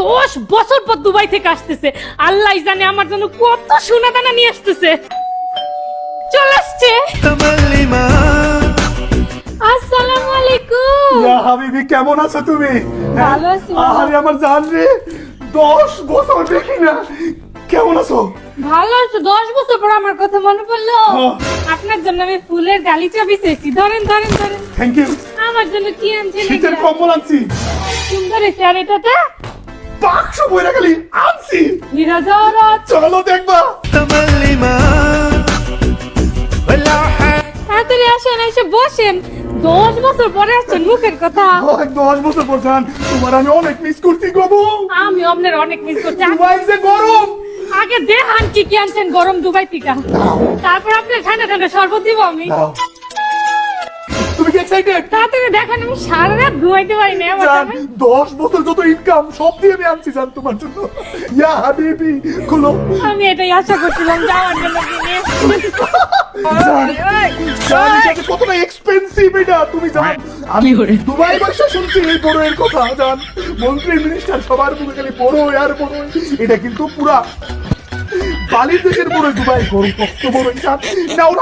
দশ বছর পর দুবাই থেকে আসতেছে। আল্লাহ জানে আমার জন্য কত সোনা দানা নিয়ে আসতেছে। চলে আসছে। আসসালামু আলাইকুম। ইয়া হাবিবি কেমন আছো তুমি? ভালো আছি। আরে আমার জান রে দশ বছর দেখি না। কেমন আছো? ভালো আছে দশ বছর পর আমার কথা মনে পড়ল। হ্যাঁ। আপনার জন্য আমি ফুলের গালিচা বিছেছি ধরেন ধরেন ধরেন। থ্যাংক ইউ আমার জন্য কি আনছেন শীতের? কম্বল আনছি। সুন্দর হয়েছে। আর এটাটা বাক্স বইরা গেলি আনছি। চলো দেখবা। তাড়াতাড়ি আসেন এসে বসেন। দশ বছর পরে আসছেন মুখের কথা। দশ বছর পর জান তোমার আমি অনেক মিস করছি গো আমি আপনার অনেক মিস করছি। দুবাই যে গরম। আগে দেখান কি কি আনছেন গরম দুবাই টিকা। তারপর আপনার ঠান্ডা ঠান্ডা শরবত দিব আমি। তুমি কি এক্সাইটেড তাড়াতাড়ি দেখান আমি সারা রাত ঘুমাইতে পারি না আমার জান জামাই। দশ বছর যত ইনকাম সব দিয়ে আমি আনছি জান তোমার জন্য। ইয়া হাবিবি খুলো। আমি এটাই আশা করছিলাম যাওয়ার জন্য কিনে জান জান এটা কতটা এক্সপেন্সিভ এটা তুমি জান। আমি দুবাই বসে শুনছি এই বড় এর কথা জান। মন্ত্রী মিনিস্টার সবার মুখে খালি বড় আর বড়। এটা কিন্তু পুরা বালি দেশের বড় দুবাই গরম কত বড় না ওরা